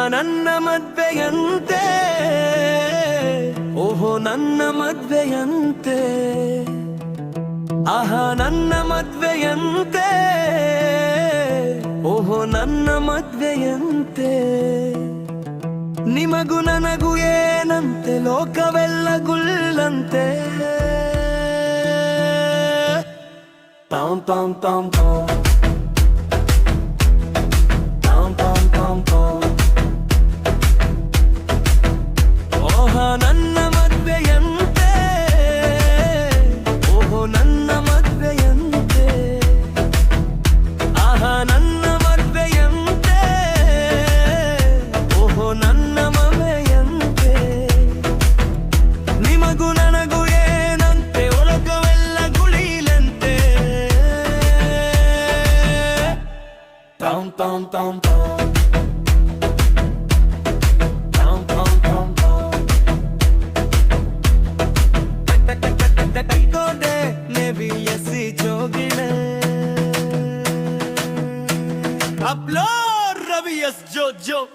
ನನ್ನ ಮದ್ವೆಯಂತೆ ಓಹೋ ನನ್ನ ಮದ್ವೆಯಂತೆ ಆಹಾ ನನ್ನ ಮದ್ವೆಯಂತೆ ಓಹೋ ನನ್ನ ಮದ್ವೆಯಂತೆ ನಿಮಗೂ ನನಗೂ ಏನಂತೆ ಲೋಕವೆಲ್ಲ ಗುಳ್ಳಂತೆ ಪಾಂ ಪಾಂ ಪಾಂ ಪಾಂ ನನ್ನ ಮದ್ವೆಯಂತೆ ಓಹೋ ನನ್ನ ಮವೆಯಂತೆ ನಿಮಗೂ ನನಗೂ ಏನಂತೆ ಒಳಗವೆಲ್ಲ ಗುಳಿಲಂತೆ Tom Tom Tom Tom Habló rabias yo yo.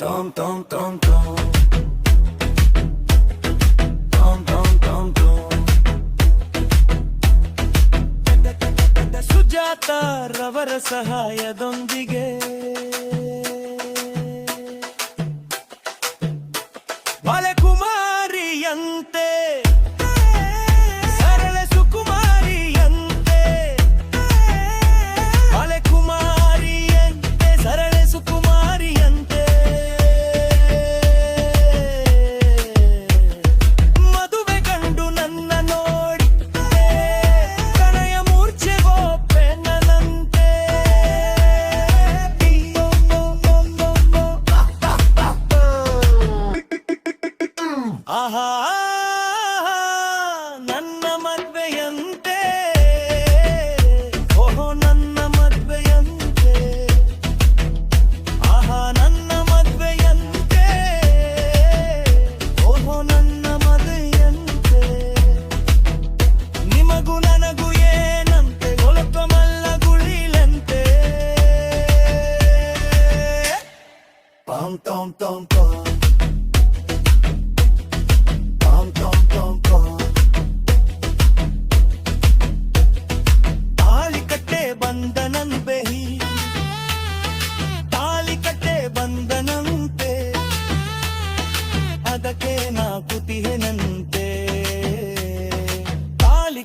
ಟಾಂ ಟಾಂ ಟಾಂ ಟಾಂ ಟಾಂ ಟಾಂ ಟಾಂ ಟಾಂ Sujatha ರವರ ಸಹಾಯದೊಂದಿಗೆ. ವಲೇ ಕುಮರಿಯಂತೆ ಆಹಾ ನನ್ನ ಮದ್ವೆಯಂತೆ ಓಹೋ ನನ್ನ ಮದ್ವೆಯಂತೆ ಆಹಾ ನನ್ನ ಮದ್ವೆಯಂತೆ ಓಹೋ ನನ್ನ ಮದುವೆಯಂತೆ ನಿಮಗೂ ನನಗೂ ಏನಂತೆ ಒಳಕಮಲ್ಲ ಗುಳಿಲಂತೆ ಪಾಂ ಟಾಮ್ ಟಾಮ್ ಟಾಮ್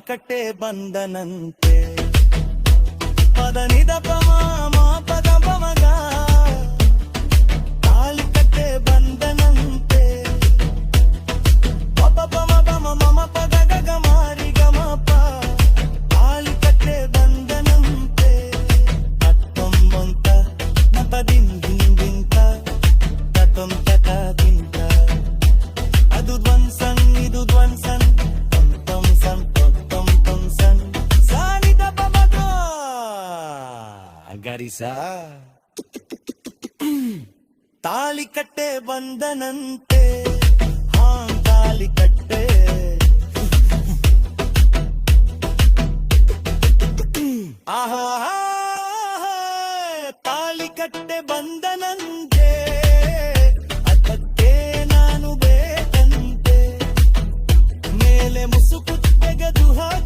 ಕಟ್ಟೆ ಬಂದನಂತೆ ಪದನಿದ ಪಮ ಮಾಪದ ಪಮಗ ಕಾಲು ಕಟ್ಟೆ ಬಂದನಂತೆ ಪಪ ಪಮ ಪಮ ಮಮ ಪದ ಗಗ ಮಾರಿ ಗಮಪ ಕಾಲು ಕಟ್ಟೆ ಬಂದನಂತೆ ಹತ್ತೊಂಬಂತ ನಪದಿಂದಿನ ಗರಿಸ ತಾಳಿ ಕಟ್ಟೆ ಬಂದನಂತೆ ಹಾ ತಾಳಿ ಕಟ್ಟೆ ಆಹಾ ತಾಳಿ ಕಟ್ಟೆ ಬಂದನಂತೆ ಅದಕ್ಕೆ ನಾನು ಬೇಕಂತೆ ಮೇಲೆ ಮುಸುಕು ತೆಗೆದು ಹಾಕಿ